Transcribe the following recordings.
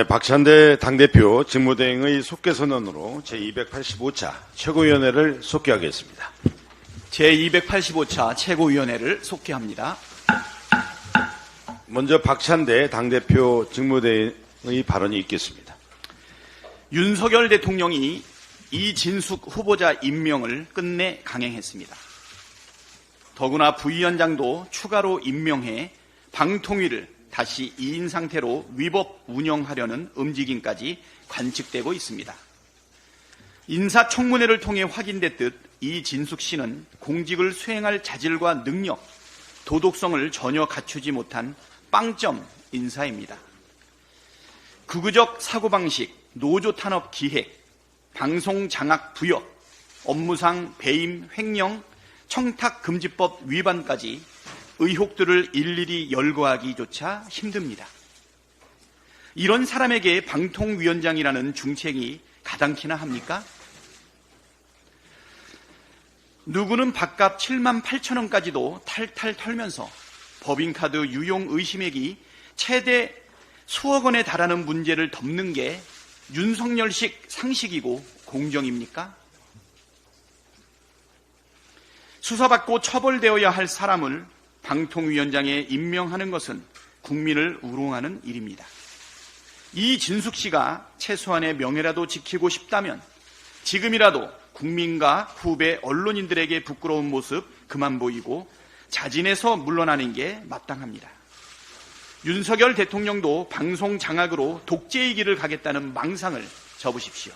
네, 박찬대 당대표 직무대행의 속개선언으로 제285차 최고위원회를 속개하겠습니다. 제285차 최고위원회를 속개합니다. 먼저 박찬대 당대표 직무대행의 발언이 있겠습니다. 윤석열 대통령이 이진숙 후보자 임명을 끝내 강행했습니다. 더구나 부위원장도 추가로 임명해 방통위를 다시 2인 상태로 위법 운영하려는 움직임까지 관측되고 있습니다. 인사청문회를 통해 확인됐듯 이진숙 씨는 공직을 수행할 자질과 능력, 도덕성을 전혀 갖추지 못한 빵점 인사입니다. 극우적 사고방식, 노조 탄압 기획, 방송 장악 부역, 업무상 배임 횡령, 청탁 금지법 위반까지 의혹들을 일일이 열거하기조차 힘듭니다. 이런 사람에게 방통위원장이라는 중책이 가당키나 합니까? 누구는 밥값 7만 8천 원까지도 탈탈 털면서 법인카드 유용 의심액이 최대 수억 원에 달하는 문제를 덮는 게 윤석열식 상식이고 공정입니까? 수사받고 처벌되어야 할 사람을 방통위원장에 임명하는 것은 국민을 우롱하는 일입니다. 이진숙 씨가 최소한의 명예라도 지키고 싶다면 지금이라도 국민과 후배 언론인들에게 부끄러운 모습 그만 보이고 자진해서 물러나는 게 마땅합니다. 윤석열 대통령도 방송 장악으로 독재의 길을 가겠다는 망상을 접으십시오.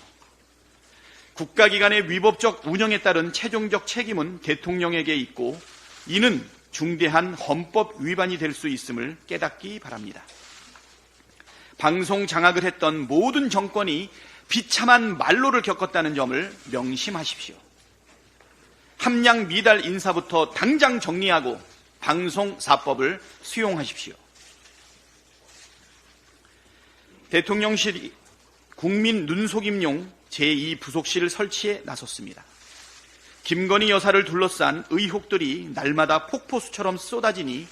국가기관의 위법적 운영에 따른 최종적 책임은 대통령에게 있고 이는 중대한 헌법 위반이 될 수 있음을 깨닫기 바랍니다. 방송 장악을 했던 모든 정권이 비참한 말로를 겪었다는 점을 명심하십시오. 함량 미달 인사부터 당장 정리하고 방송사법을 수용하십시오. 대통령실이 국민 눈속임용 제2부속실을 설치해 나섰습니다. 김건희 여사를 둘러싼 의혹들이 날마다 폭포수처럼 쏟아지니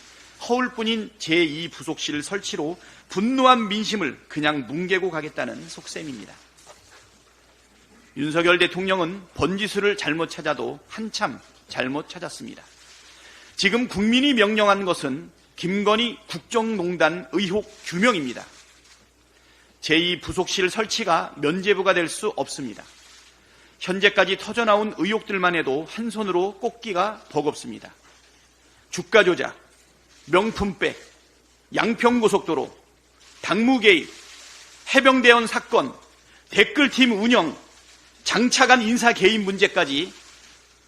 허울뿐인 제2부속실 설치로 분노한 민심을 그냥 뭉개고 가겠다는 속셈입니다. 윤석열 대통령은 번지수를 잘못 찾아도 한참 잘못 찾았습니다. 지금 국민이 명령한 것은 김건희 국정농단 의혹 규명입니다. 제2부속실 설치가 면제부가 될 수 없습니다. 현재까지 터져나온 의혹들만 해도 한 손으로 꼽기가 버겁습니다. 주가 조작, 명품백, 양평고속도로, 당무 개입, 해병대원 사건, 댓글팀 운영, 장차관 인사 개입 문제까지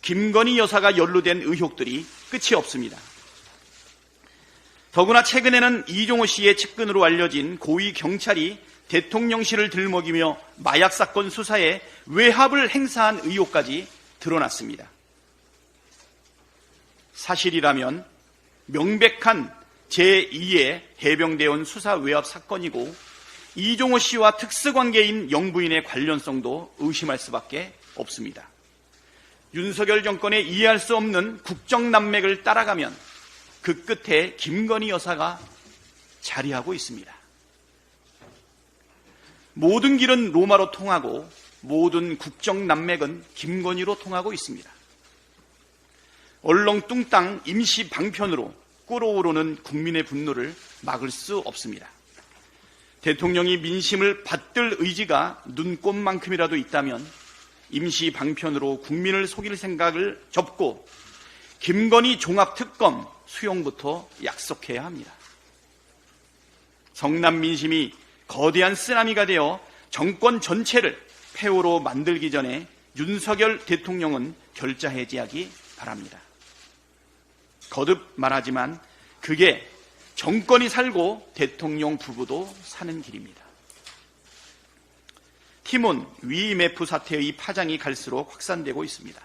김건희 여사가 연루된 의혹들이 끝이 없습니다. 더구나 최근에는 이종호 씨의 측근으로 알려진 고위 경찰이 대통령실을 들먹이며 마약 사건 수사에 외압을 행사한 의혹까지 드러났습니다. 사실이라면 명백한 제2의 해병대원 수사 외압 사건이고 이종호 씨와 특수관계인 영부인의 관련성도 의심할 수밖에 없습니다. 윤석열 정권의 이해할 수 없는 국정남맥을 따라가면 그 끝에 김건희 여사가 자리하고 있습니다. 모든 길은 로마로 통하고 모든 국정남맥은 김건희로 통하고 있습니다. 얼렁뚱땅 임시 방편으로 끓어오르는 국민의 분노를 막을 수 없습니다. 대통령이 민심을 받들 의지가 눈꼽만큼이라도 있다면 임시 방편으로 국민을 속일 생각을 접고 김건희 종합특검 수용부터 약속해야 합니다. 성남 민심이 거대한 쓰나미가 되어 정권 전체를 폐허로 만들기 전에 윤석열 대통령은 결자해지하기 바랍니다. 거듭 말하지만 그게 정권이 살고 대통령 부부도 사는 길입니다. 티몬 위메프 사태의 파장이 갈수록 확산되고 있습니다.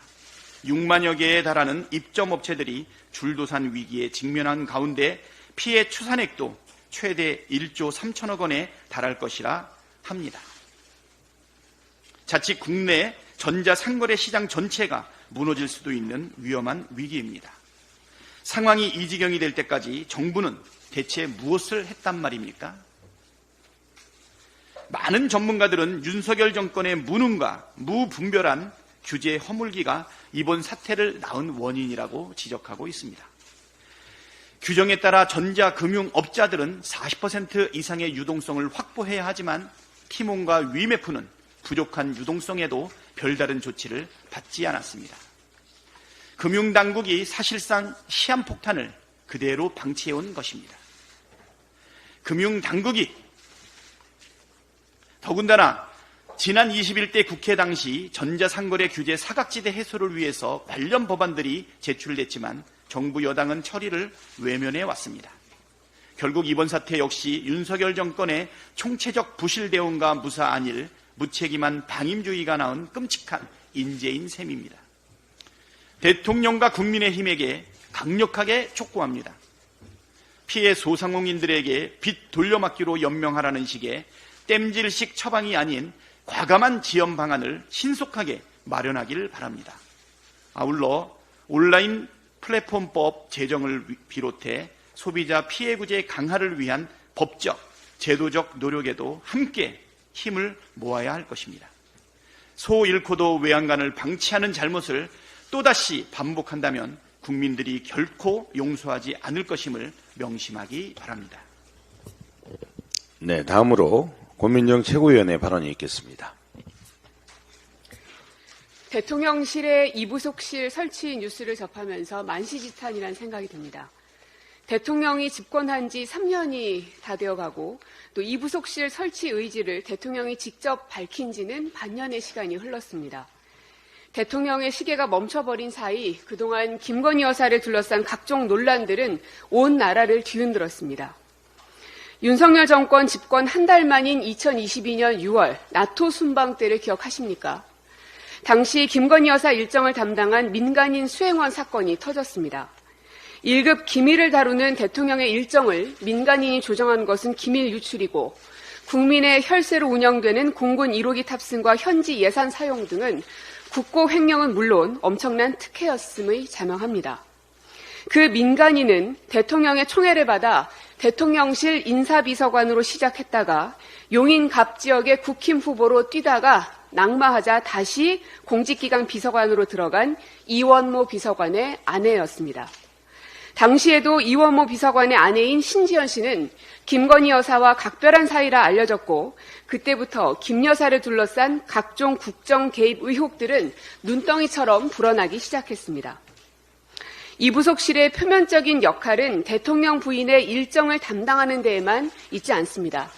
6만여 개에 달하는 입점업체들이 줄도산 위기에 직면한 가운데 피해 추산액도 최대 1조 3천억 원에 달할 것이라 합니다. 자칫 국내 전자상거래 시장 전체가 무너질 수도 있는 위험한 위기입니다. 상황이 이 지경이 될 때까지 정부는 대체 무엇을 했단 말입니까? 많은 전문가들은 윤석열 정권의 무능과 무분별한 규제 허물기가 이번 사태를 낳은 원인이라고 지적하고 있습니다. 규정에 따라 전자 금융 업자들은 40% 이상의 유동성을 확보해야 하지만 티몬과 위메프는 부족한 유동성에도 별다른 조치를 받지 않았습니다. 금융당국이 사실상 시한폭탄을 그대로 방치해온 것입니다. 금융당국이 더군다나 지난 21대 국회 당시 전자상거래 규제 사각지대 해소를 위해서 관련 법안들이 제출됐지만 정부 여당은 처리를 외면해 왔습니다. 결국 이번 사태 역시 윤석열 정권의 총체적 부실 대응과 무사 안일 무책임한 방임주의가 낳은 끔찍한 인재인 셈입니다. 대통령과 국민의힘에게 강력하게 촉구합니다. 피해 소상공인들에게 빚 돌려막기로 연명하라는 식의 땜질식 처방이 아닌 과감한 지원 방안을 신속하게 마련하길 바랍니다. 아울러 온라인 플랫폼법 제정을 비롯해 소비자 피해 구제 강화를 위한 법적, 제도적 노력에도 함께 힘을 모아야 할 것입니다. 소 잃고도 외양간을 방치하는 잘못을 또다시 반복한다면 국민들이 결코 용서하지 않을 것임을 명심하기 바랍니다. 네, 다음으로 고민정 최고위원의 발언이 있겠습니다. 대통령실의 이부속실 설치 뉴스를 접하면서 만시지탄이라는 생각이 듭니다. 대통령이 집권한 지 3년이 다 되어가고 또 이부속실 설치 의지를 대통령이 직접 밝힌 지는 반년의 시간이 흘렀습니다. 대통령의 시계가 멈춰버린 사이 그동안 김건희 여사를 둘러싼 각종 논란들은 온 나라를 뒤흔들었습니다. 윤석열 정권 집권 한 달 만인 2022년 6월 나토 순방 때를 기억하십니까? 당시 김건희 여사 일정을 담당한 민간인 수행원 사건이 터졌습니다. 1급 기밀을 다루는 대통령의 일정을 민간인이 조정한 것은 기밀 유출이고 국민의 혈세로 운영되는 공군 1호기 탑승과 현지 예산 사용 등은 국고 횡령은 물론 엄청난 특혜였음의 자명합니다. 그 민간인은 대통령의 총애를 받아 대통령실 인사비서관으로 시작했다가 용인 갑 지역의 국힘 후보로 뛰다가 낙마하자 다시 공직기강 비서관으로 들어간 이원모 비서관의 아내였습니다. 당시에도 이원모 비서관의 아내인 신지연 씨는 김건희 여사와 각별한 사이라 알려졌고 그때부터 김 여사를 둘러싼 각종 국정 개입 의혹들은 눈덩이처럼 불어나기 시작했습니다. 이 부속실의 표면적인 역할은 대통령 부인의 일정을 담당하는 데에만 있지 않습니다.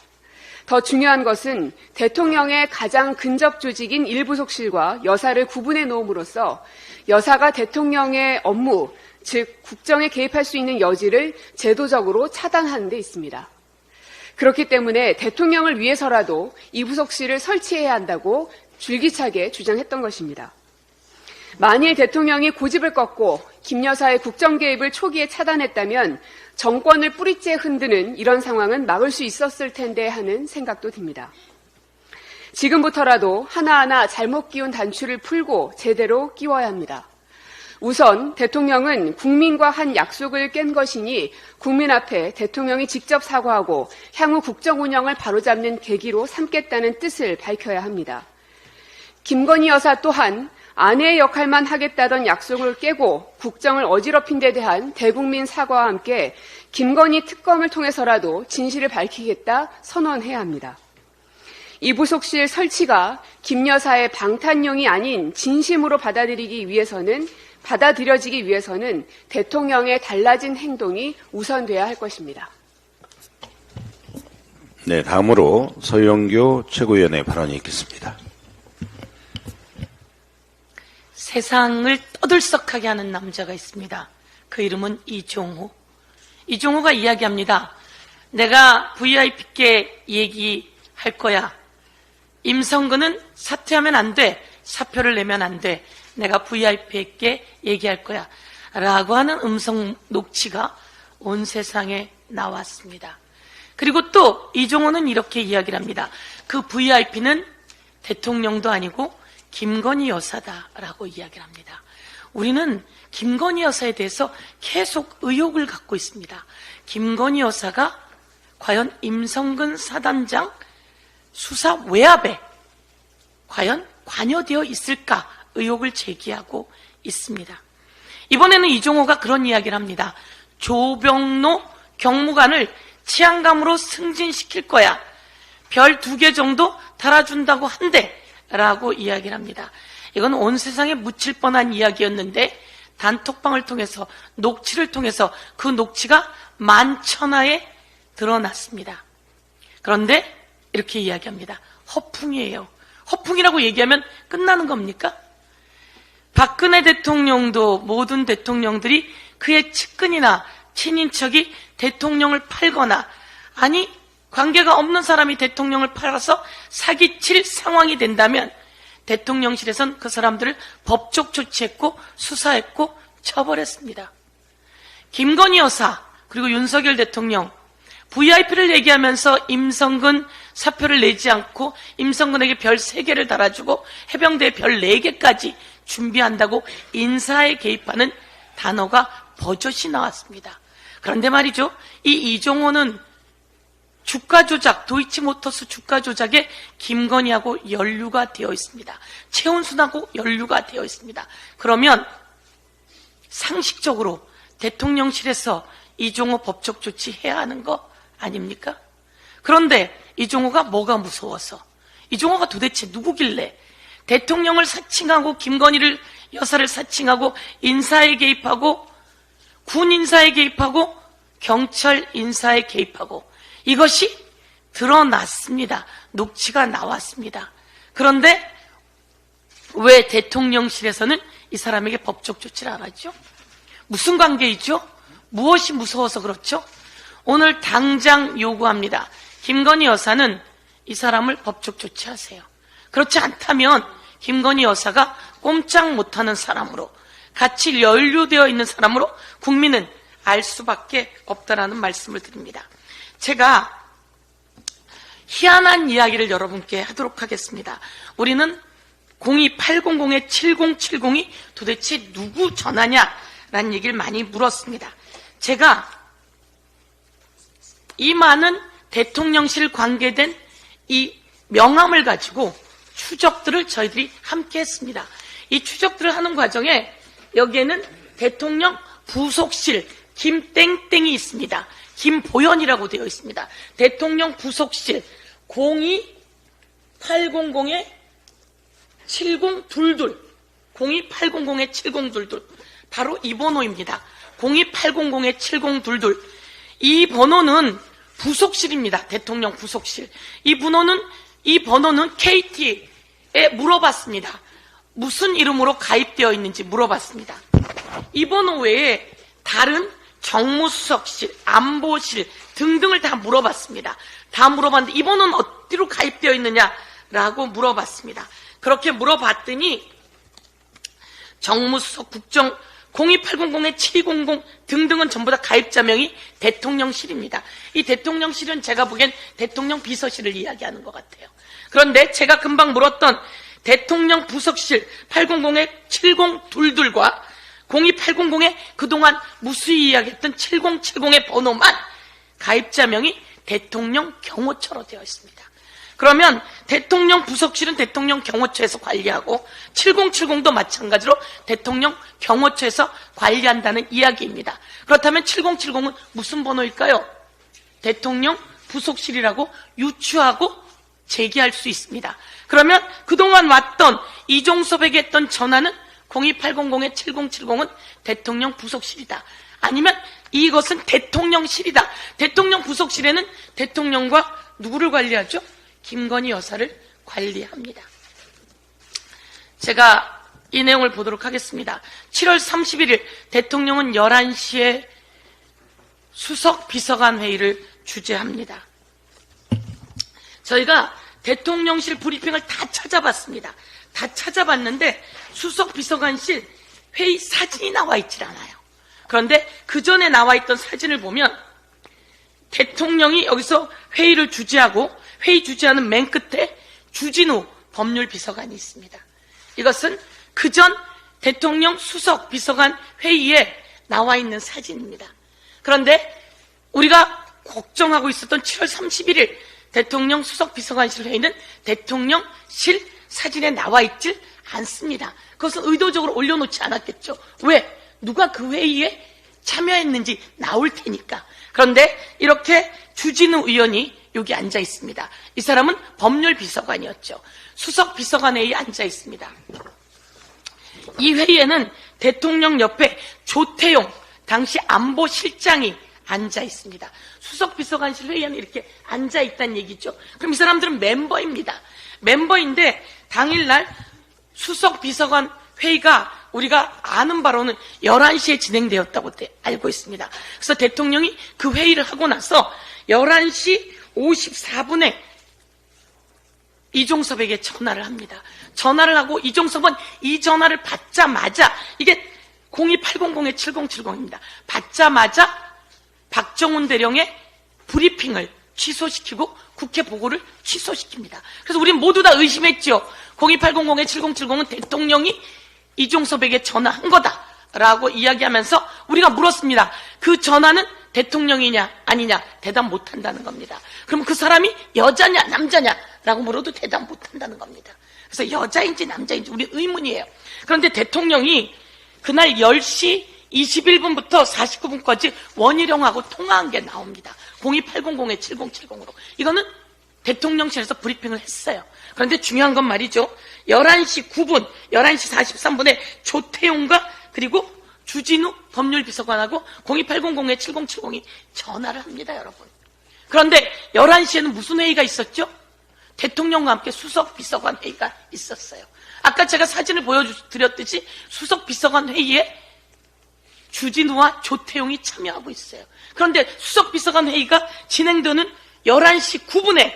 더 중요한 것은 대통령의 가장 근접 조직인 일부속실과 여사를 구분해 놓음으로써 여사가 대통령의 업무, 즉 국정에 개입할 수 있는 여지를 제도적으로 차단하는 데 있습니다. 그렇기 때문에 대통령을 위해서라도 이부속실을 설치해야 한다고 줄기차게 주장했던 것입니다. 만일 대통령이 고집을 꺾고 김 여사의 국정 개입을 초기에 차단했다면 정권을 뿌리째 흔드는 이런 상황은 막을 수 있었을 텐데 하는 생각도 듭니다. 지금부터라도 하나하나 잘못 끼운 단추를 풀고 제대로 끼워야 합니다. 우선 대통령은 국민과 한 약속을 깬 것이니 국민 앞에 대통령이 직접 사과하고 향후 국정 운영을 바로잡는 계기로 삼겠다는 뜻을 밝혀야 합니다. 김건희 여사 또한 아내의 역할만 하겠다던 약속을 깨고 국정을 어지럽힌 데 대한 대국민 사과와 함께 김건희 특검을 통해서라도 진실을 밝히겠다 선언해야 합니다. 이 부속실 설치가 김 여사의 방탄용이 아닌 진심으로 받아들이기 위해서는 받아들여지기 위해서는 대통령의 달라진 행동이 우선돼야 할 것입니다. 네, 다음으로 서영교 최고위원의 발언이 있겠습니다. 세상을 떠들썩하게 하는 남자가 있습니다. 그 이름은 이종호. 이종호가 이야기합니다. 내가 VIP께 얘기할 거야. 임성근은 사퇴하면 안 돼. 사표를 내면 안 돼. 내가 VIP에게 얘기할 거야. 라고 하는 음성 녹취가 온 세상에 나왔습니다. 그리고 또 이종호는 이렇게 이야기를 합니다. 그 VIP는 대통령도 아니고 김건희 여사다라고 이야기를 합니다. 우리는 김건희 여사에 대해서 계속 의혹을 갖고 있습니다. 김건희 여사가 과연 임성근 사단장 수사 외압에 과연 관여되어 있을까 의혹을 제기하고 있습니다. 이번에는 이종호가 그런 이야기를 합니다. 조병로 경무관을 치안감으로 승진시킬 거야. 별 두 개 정도 달아준다고 한대. 라고 이야기를 합니다. 이건 온 세상에 묻힐 뻔한 이야기였는데 단톡방을 통해서 녹취를 통해서 그 녹취가 만천하에 드러났습니다. 그런데 이렇게 이야기합니다. 허풍이에요. 허풍이라고 얘기하면 끝나는 겁니까? 박근혜 대통령도 모든 대통령들이 그의 측근이나 친인척이 대통령을 팔거나 아니 관계가 없는 사람이 대통령을 팔아서 사기칠 상황이 된다면 대통령실에선 그 사람들을 법적 조치했고 수사했고 처벌했습니다. 김건희 여사 그리고 윤석열 대통령 VIP를 얘기하면서 임성근 사표를 내지 않고 임성근에게 별 3개를 달아주고 해병대에 별 4개까지 준비한다고 인사에 개입하는 단어가 버젓이 나왔습니다. 그런데 말이죠. 이 이종호는 주가 조작, 도이치모터스 주가 조작에 김건희하고 연루가 되어 있습니다. 최은순하고 연루가 되어 있습니다. 그러면 상식적으로 대통령실에서 이종호 법적 조치 해야 하는 거 아닙니까? 그런데 이종호가 뭐가 무서워서 이종호가 도대체 누구길래 대통령을 사칭하고 김건희를 여사를 사칭하고 인사에 개입하고 군 인사에 개입하고 경찰 인사에 개입하고 이것이 드러났습니다. 녹취가 나왔습니다. 그런데 왜 대통령실에서는 이 사람에게 법적 조치를 안 하죠? 무슨 관계이죠? 무엇이 무서워서 그렇죠? 오늘 당장 요구합니다. 김건희 여사는 이 사람을 법적 조치하세요. 그렇지 않다면 김건희 여사가 꼼짝 못하는 사람으로 같이 연루되어 있는 사람으로 국민은 알 수밖에 없다라는 말씀을 드립니다. 제가 희한한 이야기를 여러분께 하도록 하겠습니다. 우리는 02800-7070이 도대체 누구 전화냐라는 얘기를 많이 물었습니다. 제가 이 많은 대통령실 관계된 이 명함을 가지고 추적들을 저희들이 함께 했습니다. 이 추적들을 하는 과정에 여기에는 대통령 부속실 김땡땡이 있습니다. 김보현이라고 되어 있습니다. 대통령 부속실 02800에 7022 02800에 7022 바로 이 번호입니다. 02800에 7022 이 번호는 부속실입니다. 대통령 부속실. 이 번호는 이 번호는 KT에 물어봤습니다. 무슨 이름으로 가입되어 있는지 물어봤습니다. 이 번호 외에 다른 정무수석실, 안보실 등등을 다 물어봤습니다. 다 물어봤는데 이 번호는 어디로 가입되어 있느냐라고 물어봤습니다. 그렇게 물어봤더니 정무수석 국정 02800에 7200 등등은 전부 다 가입자명이 대통령실입니다. 이 대통령실은 제가 보기엔 대통령 비서실을 이야기하는 것 같아요. 그런데 제가 금방 물었던 대통령 부석실 800에 7022과 02800에 그동안 무수히 이야기했던 7070의 번호만 가입자명이 대통령 경호처로 되어 있습니다. 그러면 대통령 부속실은 대통령 경호처에서 관리하고 7070도 마찬가지로 대통령 경호처에서 관리한다는 이야기입니다. 그렇다면 7070은 무슨 번호일까요? 대통령 부속실이라고 유추하고 제기할 수 있습니다. 그러면 그동안 왔던 이종섭에게 했던 전화는 02800에 7070은 대통령 부속실이다. 아니면 이것은 대통령실이다. 대통령 부속실에는 대통령과 누구를 관리하죠? 김건희 여사를 관리합니다. 제가 이 내용을 보도록 하겠습니다. 7월 31일 대통령은 11시에 수석 비서관 회의를 주재합니다. 저희가 대통령실 브리핑을 다 찾아봤습니다. 다 찾아봤는데 수석 비서관실 회의 사진이 나와 있질 않아요. 그런데 그 전에 나와 있던 사진을 보면 대통령이 여기서 회의를 주재하고 회의 주재하는 맨 끝에 주진우 법률 비서관이 있습니다. 이것은 그 전 대통령 수석 비서관 회의에 나와 있는 사진입니다. 그런데 우리가 걱정하고 있었던 7월 31일 대통령 수석 비서관실 회의는 대통령실 사진에 나와 있질 않습니다. 그것은 의도적으로 올려놓지 않았겠죠. 왜? 누가 그 회의에 참여했는지 나올 테니까. 그런데 이렇게 주진우 의원이 여기 앉아 있습니다. 이 사람은 법률 비서관이었죠. 수석 비서관회의에 앉아 있습니다. 이 회의에는 대통령 옆에 조태용 당시 안보실장이 앉아 있습니다. 수석 비서관실 회의에는 이렇게 앉아 있다는 얘기죠. 그럼 이 사람들은 멤버입니다. 멤버인데 당일날 수석 비서관 회의가 우리가 아는 바로는 11시에 진행되었다고 대- 알고 있습니다. 그래서 대통령이 그 회의를 하고 나서 11시 54분에 이종섭에게 전화를 합니다. 전화를 하고 이종섭은 이 전화를 받자마자 이게 02800-7070입니다. 받자마자 박정훈 대령의 브리핑을 취소시키고 국회 보고를 취소시킵니다. 그래서 우리는 모두 다 의심했죠. 02800-7070은 대통령이 이종섭에게 전화한 거다라고 이야기하면서 우리가 물었습니다. 그 전화는 대통령이냐 아니냐 대답 못한다는 겁니다. 그럼 그 사람이 여자냐 남자냐라고 물어도 대답 못한다는 겁니다. 그래서 여자인지 남자인지 우리 의문이에요. 그런데 대통령이 그날 10시 21분부터 49분까지 원희룡하고 통화한 게 나옵니다. 02800-7070으로. 이거는 대통령실에서 브리핑을 했어요. 그런데 중요한 건 말이죠. 11시 9분, 11시 43분에 조태용과 그리고 주진우 법률비서관하고 02800-7070이 전화를 합니다, 여러분. 그런데 11시에는 무슨 회의가 있었죠? 대통령과 함께 수석 비서관 회의가 있었어요. 아까 제가 사진을 보여드렸듯이 수석 비서관 회의에 주진우와 조태용이 참여하고 있어요. 그런데 수석 비서관 회의가 진행되는 11시 9분에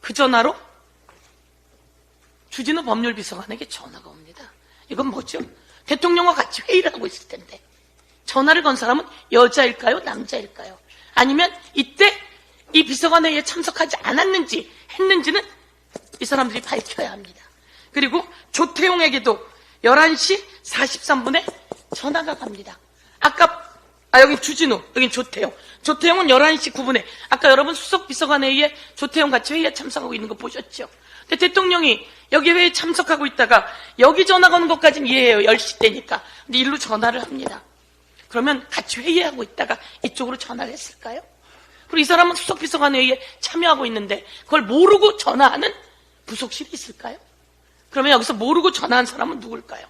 그 전화로 주진우 법률비서관에게 전화가 옵니다. 이건 뭐죠? 대통령과 같이 회의를 하고 있을 텐데 전화를 건 사람은 여자일까요? 남자일까요? 아니면 이때 이 비서관 회의에 참석하지 않았는지 했는지는 이 사람들이 밝혀야 합니다. 그리고 조태용에게도 11시 43분에 전화가 갑니다. 아까 아 여기 주진우, 여기 조태용. 조태용은 11시 9분에 아까 여러분 수석 비서관 회의에 조태용 같이 회의에 참석하고 있는 거 보셨죠? 근데 대통령이 여기 회의에 참석하고 있다가 여기 전화 거는 것까지는 이해해요. 10시 때니까. 근데 일로 전화를 합니다. 그러면 같이 회의하고 있다가 이쪽으로 전화를 했을까요? 그리고 이 사람은 수석 비서관 회의에 참여하고 있는데 그걸 모르고 전화하는 부속실이 있을까요? 그러면 여기서 모르고 전화한 사람은 누굴까요?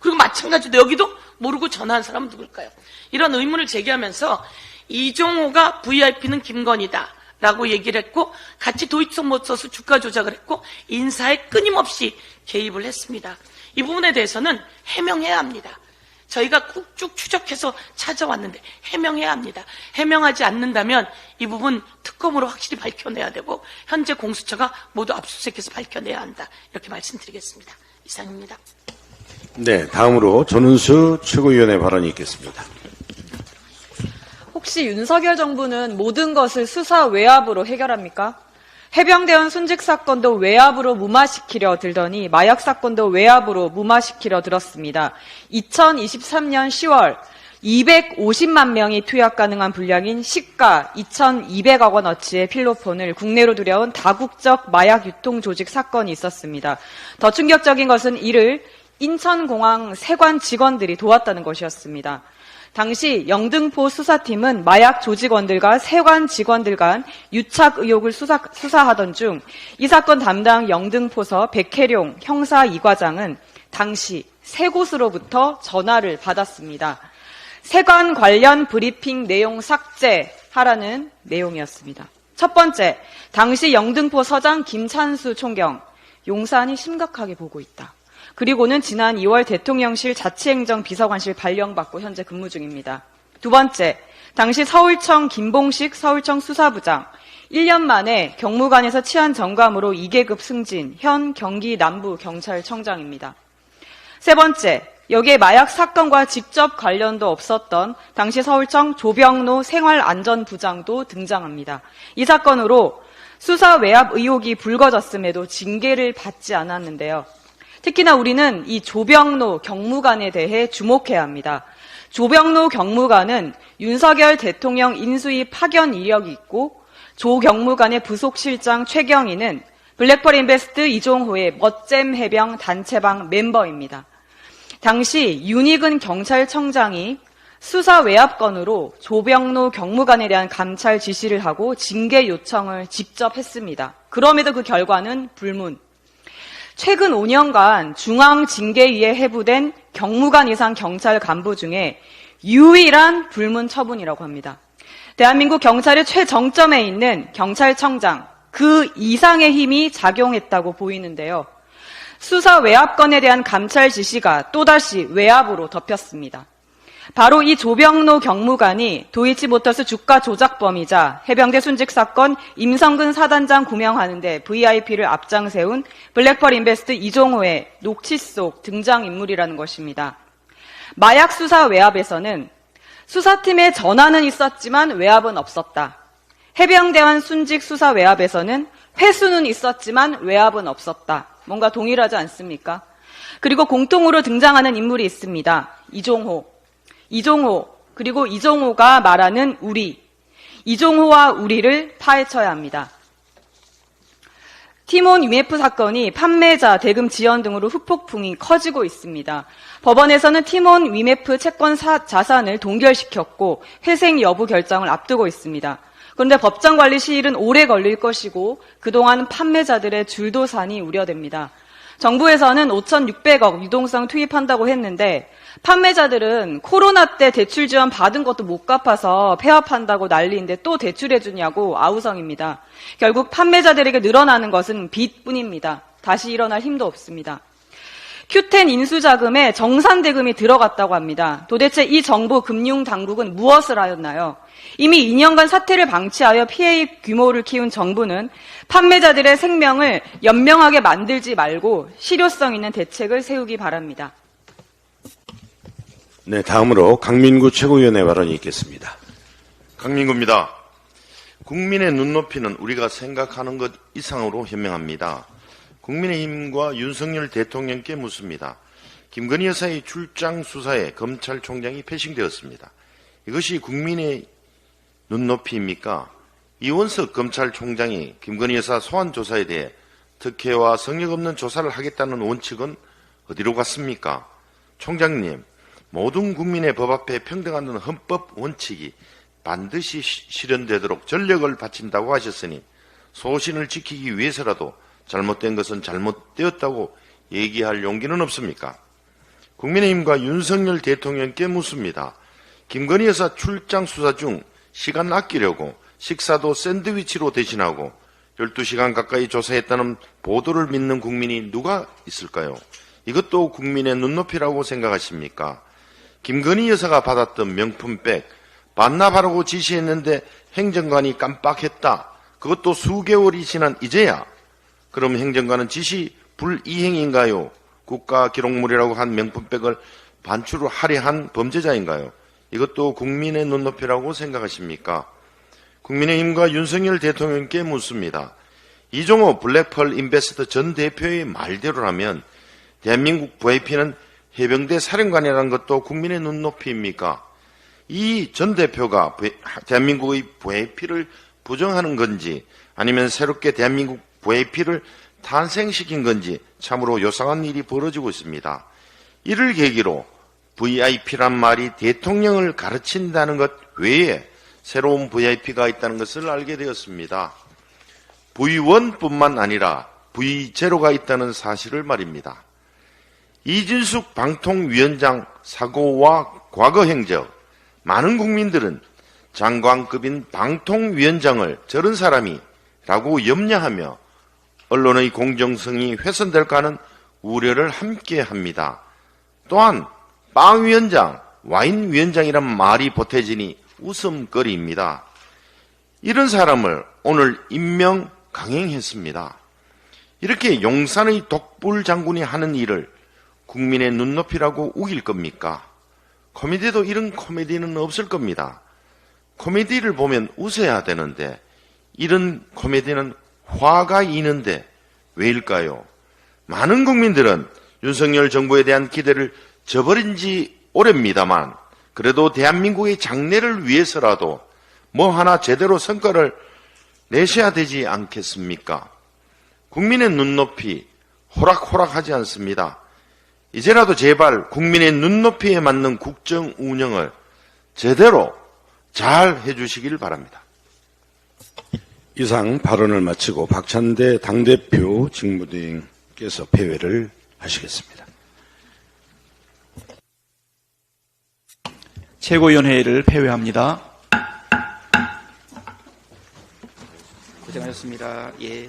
그리고 마찬가지로 여기도 모르고 전화한 사람은 누굴까요? 이런 의문을 제기하면서 이종호가 VIP는 김건희다. 라고 얘기를 했고 같이 도이치모터스 주가 조작을 했고 인사에 끊임없이 개입을 했습니다. 이 부분에 대해서는 해명해야 합니다. 저희가 쭉 추적해서 찾아왔는데 해명해야 합니다. 해명하지 않는다면 이 부분 특검으로 확실히 밝혀내야 되고 현재 공수처가 모두 압수수색해서 밝혀내야 한다. 이렇게 말씀드리겠습니다. 이상입니다. 네, 다음으로 전은수 최고위원의 발언이 있겠습니다. 혹시 윤석열 정부는 모든 것을 수사 외압으로 해결합니까? 해병대원 순직 사건도 외압으로 무마시키려 들더니 마약 사건도 외압으로 무마시키려 들었습니다. 2023년 10월 250만 명이 투약 가능한 분량인 시가 2,200억 원어치의 필로폰을 국내로 들여온 다국적 마약 유통 조직 사건이 있었습니다. 더 충격적인 것은 이를 인천공항 세관 직원들이 도왔다는 것이었습니다. 당시 영등포 수사팀은 마약 조직원들과 세관 직원들 간 유착 의혹을 수사, 수사하던 중 이 사건 담당 영등포서 백혜룡 형사 2과장은 당시 세 곳으로부터 전화를 받았습니다. 세관 관련 브리핑 내용 삭제하라는 내용이었습니다. 첫 번째, 당시 영등포 서장 김찬수 총경, 용산이 심각하게 보고 있다. 그리고는 지난 2월 대통령실 자치행정 비서관실 발령받고 현재 근무 중입니다. 두 번째, 당시 서울청 김봉식 서울청 수사부장 1년 만에 경무관에서 치안 정감으로 2계급 승진, 현 경기 남부 경찰청장입니다. 세 번째, 여기에 마약 사건과 직접 관련도 없었던 당시 서울청 조병노 생활안전부장도 등장합니다. 이 사건으로 수사 외압 의혹이 불거졌음에도 징계를 받지 않았는데요. 특히나 우리는 이 조병노 경무관에 대해 주목해야 합니다. 조병노 경무관은 윤석열 대통령 인수위 파견 이력이 있고 조 경무관의 부속실장 최경희는 블랙펄 인베스트 이종호의 멋잼 해병 단체방 멤버입니다. 당시 윤희근 경찰청장이 수사 외압 건으로 조병노 경무관에 대한 감찰 지시를 하고 징계 요청을 직접 했습니다. 그럼에도 그 결과는 불문. 최근 5년간 중앙징계위에 해부된 경무관 이상 경찰 간부 중에 유일한 불문 처분이라고 합니다. 대한민국 경찰의 최정점에 있는 경찰청장, 그 이상의 힘이 작용했다고 보이는데요. 수사 외압건에 대한 감찰 지시가 또다시 외압으로 덮였습니다. 바로 이 조병노 경무관이 도이치모터스 주가 조작범이자 해병대 순직 사건 임성근 사단장 구명하는데 VIP를 앞장 세운 블랙펄 인베스트 이종호의 녹취 속 등장인물이라는 것입니다. 마약 수사 외압에서는 수사팀의 전화는 있었지만 외압은 없었다. 해병대원 순직 수사 외압에서는 회수는 있었지만 외압은 없었다. 뭔가 동일하지 않습니까? 그리고 공통으로 등장하는 인물이 있습니다. 이종호. 이종호, 그리고 이종호가 말하는 우리. 이종호와 우리를 파헤쳐야 합니다. 티몬 UF 사건이 판매자, 대금 지연 등으로 후폭풍이 커지고 있습니다. 법원에서는 티몬 위메프 채권 사- 자산을 동결시켰고 회생 여부 결정을 앞두고 있습니다. 그런데 법정 관리 시일은 오래 걸릴 것이고 그동안 판매자들의 줄도산이 우려됩니다. 정부에서는 5,600억 유동성 투입한다고 했는데 판매자들은 코로나 때 대출 지원 받은 것도 못 갚아서 폐업한다고 난리인데 또 대출해주냐고 아우성입니다. 결국 판매자들에게 늘어나는 것은 빚뿐입니다. 다시 일어날 힘도 없습니다. 큐텐 인수자금에 정산대금이 들어갔다고 합니다. 도대체 이 정부 금융당국은 무엇을 하였나요? 이미 2년간 사태를 방치하여 피해의 규모를 키운 정부는 판매자들의 생명을 연명하게 만들지 말고 실효성 있는 대책을 세우기 바랍니다. 네, 다음으로 강민구 최고위원의 발언이 있겠습니다. 강민구입니다. 국민의 눈높이는 우리가 생각하는 것 이상으로 현명합니다. 국민의힘과 윤석열 대통령께 묻습니다. 김건희 여사의 출장 수사에 검찰총장이 패싱되었습니다. 이것이 국민의 눈높이입니까? 이원석 검찰총장이 김건희 여사 소환 조사에 대해 특혜와 성역 없는 조사를 하겠다는 원칙은 어디로 갔습니까? 총장님, 모든 국민의 법 앞에 평등하는 헌법 원칙이 반드시 시- 실현되도록 전력을 바친다고 하셨으니 소신을 지키기 위해서라도 잘못된 것은 잘못되었다고 얘기할 용기는 없습니까? 국민의힘과 윤석열 대통령께 묻습니다. 김건희 여사 출장 수사 중 시간 아끼려고 식사도 샌드위치로 대신하고 12시간 가까이 조사했다는 보도를 믿는 국민이 누가 있을까요? 이것도 국민의 눈높이라고 생각하십니까? 김건희 여사가 받았던 명품백 반납하라고 지시했는데 행정관이 깜빡했다. 그것도 수개월이 지난 이제야. 그럼 행정관은 지시 불이행인가요? 국가 기록물이라고 한 명품백을 반출을 하려 한 범죄자인가요? 이것도 국민의 눈높이라고 생각하십니까? 국민의힘과 윤석열 대통령께 묻습니다. 이종호 블랙펄 인베스터 전 대표의 말대로라면 대한민국 VIP는 해병대 사령관이라는 것도 국민의 눈높이입니까? 이 전 대표가 대한민국의 VIP를 부정하는 건지 아니면 새롭게 대한민국 VIP를 탄생시킨 건지 참으로 요상한 일이 벌어지고 있습니다. 이를 계기로 VIP란 말이 대통령을 가르친다는 것 외에 새로운 VIP가 있다는 것을 알게 되었습니다. V1뿐만 아니라 V0가 있다는 사실을 말입니다. 이진숙 방통위원장 사고와 과거 행적, 많은 국민들은 장관급인 방통위원장을 저런 사람이 라고 염려하며 언론의 공정성이 훼손될까 하는 우려를 함께 합니다. 또한 빵 위원장, 와인 위원장이란 말이 보태지니 웃음거리입니다. 이런 사람을 오늘 임명 강행했습니다. 이렇게 용산의 독불 장군이 하는 일을 국민의 눈높이라고 우길 겁니까? 코미디도 이런 코미디는 없을 겁니다. 코미디를 보면 웃어야 되는데 이런 코미디는 화가 이는데 왜일까요? 많은 국민들은 윤석열 정부에 대한 기대를 저버린 지 오래입니다만 그래도 대한민국의 장래를 위해서라도 뭐 하나 제대로 성과를 내셔야 되지 않겠습니까? 국민의 눈높이 호락호락하지 않습니다. 이제라도 제발 국민의 눈높이에 맞는 국정 운영을 제대로 잘 해주시길 바랍니다. 이상 발언을 마치고 박찬대 당대표 직무대행께서 폐회를 하시겠습니다. 최고위원회를 폐회합니다. 고생하셨습니다. 예.